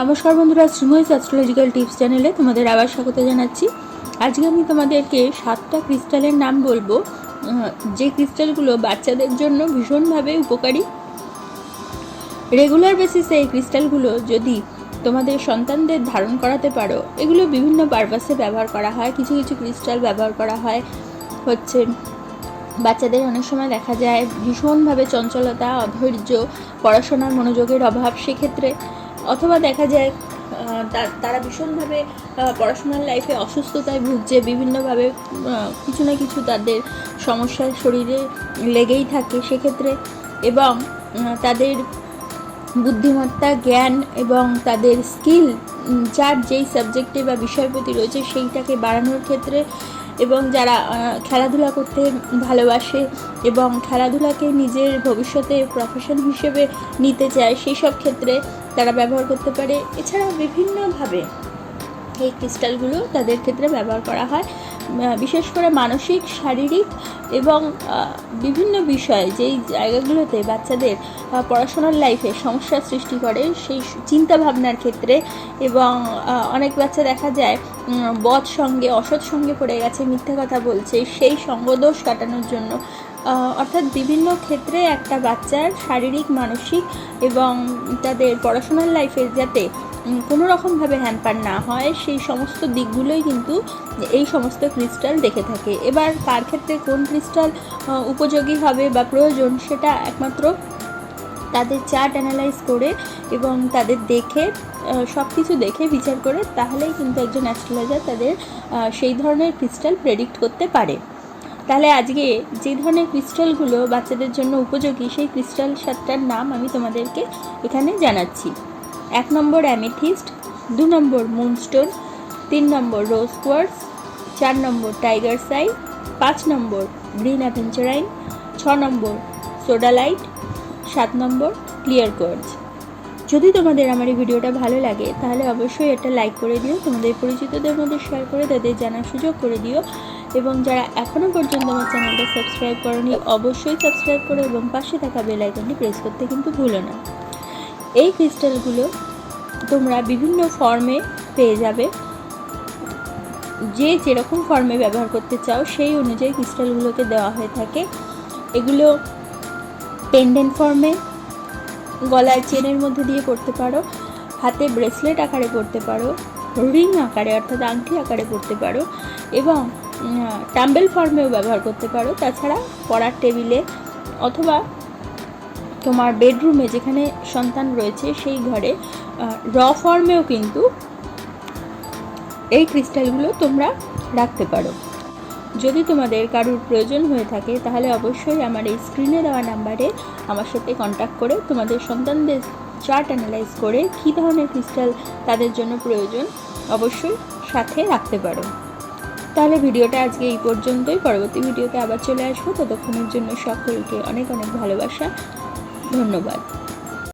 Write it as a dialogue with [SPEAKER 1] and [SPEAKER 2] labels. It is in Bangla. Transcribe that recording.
[SPEAKER 1] নমস্কার বন্ধুরা শ্রীময়ী অ্যাস্ট্রোলজিক্যাল টিপস চ্যানেলে তোমাদের আবার স্বাগত জানাচ্ছি। আজকে আমি তোমাদেরকে সাতটা ক্রিস্টালের নাম বলব। যে ক্রিস্টালগুলো বাচ্চাদের জন্য ভীষণভাবে উপকারী। রেগুলার বেসিসে এই ক্রিস্টালগুলো যদি তোমাদের সন্তানদের ধারণ করাতে পারো, এগুলো বিভিন্ন পারপাসে ব্যবহার করা হয়। কিছু কিছু ক্রিস্টাল ব্যবহার করা হয়। হচ্ছে বাচ্চাদের অনেক সময় দেখা যায় ভীষণভাবে চঞ্চলতা, অধৈর্য, পড়াশোনার মনোযোগের অভাব। সেক্ষেত্রে অথবা দেখা যায় তারা ভীষণভাবে পড়াশোনার লাইফে অসুস্থতায় ভুগছে, বিভিন্নভাবে কিছু না কিছু তাদের সমস্যা শরীরে লেগেই থাকে সেক্ষেত্রে। এবং তাদের বুদ্ধিমত্তা, জ্ঞান এবং তাদের স্কিল যার যেই সাবজেক্টে বা বিষয়ের প্রতি রয়েছে সেইটাকে বাড়ানোর ক্ষেত্রে এবং যারা খেলাধুলা করতে ভালোবাসে এবং খেলাধুলাকে নিজের ভবিষ্যতে প্রফেশন হিসেবে নিতে চায়, সেই সব ক্ষেত্রে তারা ব্যবহার করতে পারে। এছাড়াও বিভিন্নভাবে এই ক্রিস্টালগুলো তাদের ক্ষেত্রে ব্যবহার করা হয়। বিশেষ করে মানসিক, শারীরিক এবং বিভিন্ন বিষয়ে যেই জায়গাগুলোতে বাচ্চাদের পড়াশোনার লাইফে সমস্যার সৃষ্টি করে, সেই চিন্তা ভাবনার ক্ষেত্রে এবং অনেক বাচ্চা দেখা যায় বধ সঙ্গে, অসৎ সঙ্গে পড়ে গেছে, মিথ্যা কথা বলছে, সেই সঙ্গদোষ কাটানোর জন্য অর্থাৎ বিভিন্ন ক্ষেত্রে একটা বাচ্চার শারীরিক, মানসিক এবং তাদের পড়াশোনার লাইফে যাতে কোনো রকমভাবে হ্যাম্পার না হয়, সেই সমস্ত দিকগুলোই কিন্তু এই সমস্ত ক্রিস্টাল দেখে থাকে। এবার কার ক্ষেত্রে কোন ক্রিস্টাল উপযোগী হবে বা প্রয়োজন, সেটা একমাত্র তাদের চার্ট অ্যানালাইজ করে এবং তাদের দেখে সব কিছু দেখে বিচার করে, তাহলেই কিন্তু একজন অ্যাস্ট্রোলজার তাদের সেই ধরনের ক্রিস্টাল প্রেডিক্ট করতে পারে। তাহলে আজকে যে ধরনের ক্রিস্টালগুলো বাচ্চাদের জন্য উপযোগী, সেই ক্রিস্টাল সাতটার নাম আমি তোমাদেরকে এখানে জানাচ্ছি। এক নম্বর অ্যামেথিস্ট, দু নম্বর মুনস্টোন, তিন নম্বর রোজ কোয়ার্স চার নম্বর টাইগার সাই, পাঁচ নম্বর গ্রিন অ্যাভেঞ্চারাইন, ছ নম্বর সোডালাইট, সাত নম্বর ক্লিয়ার কোয়ার্স যদি তোমাদের আমার এই ভিডিওটা ভালো লাগে, তাহলে অবশ্যই এটা লাইক করে দিও, তোমাদের পরিচিতদের মধ্যে শেয়ার করে, তাদের জানার সুযোগ করে দিও। এবং যারা এখনও পর্যন্ত আমার চ্যানেলটা সাবস্ক্রাইব করনি, অবশ্যই সাবস্ক্রাইব করো এবং পাশে থাকা বেল আইকনটি প্রেস করতে কিন্তু ভুলো না। এই ক্রিস্টালগুলো তোমরা বিভিন্ন ফর্মে পেয়ে যাবে। যে যেরকম ফর্মে ব্যবহার করতে চাও, সেই অনুযায়ী ক্রিস্টালগুলোকে দেওয়া হয়ে থাকে। এগুলো পেন্ডেন্ট ফর্মে গলায় চেনের মধ্যে দিয়ে পড়তে পারো, হাতে ব্রেসলেট আকারে পড়তে পারো রিং আকারে অর্থাৎ আংটি আকারে পড়তে পারো এবং টাম্বেল ফর্মেও ব্যবহার করতে পারো। তাছাড়া পড়ার টেবিলে অথবা তোমার বেডরুমে যেখানে সন্তান রয়েছে সেই ঘরে র ফর্মেও কিন্তু এই ক্রিস্টালগুলো তোমরা রাখতে পারো। যদি তোমাদের কারুর প্রয়োজন হয়ে থাকে, তাহলে অবশ্যই আমার এই স্ক্রিনে দেওয়া নাম্বারে আমার সাথে কন্ট্যাক্ট করে তোমাদের সন্তানদের চার্ট অ্যানালাইজ করে কী ধরনের ক্রিস্টাল তাদের জন্য প্রয়োজন অবশ্যই সাথে রাখতে পারো। তাহলে ভিডিওটা আজকে এই পর্যন্তই। পরবর্তী ভিডিওতে আবার চলে আসব। ততক্ষণের জন্য সকলকে অনেক অনেক ভালোবাসা। ধন্যবাদ।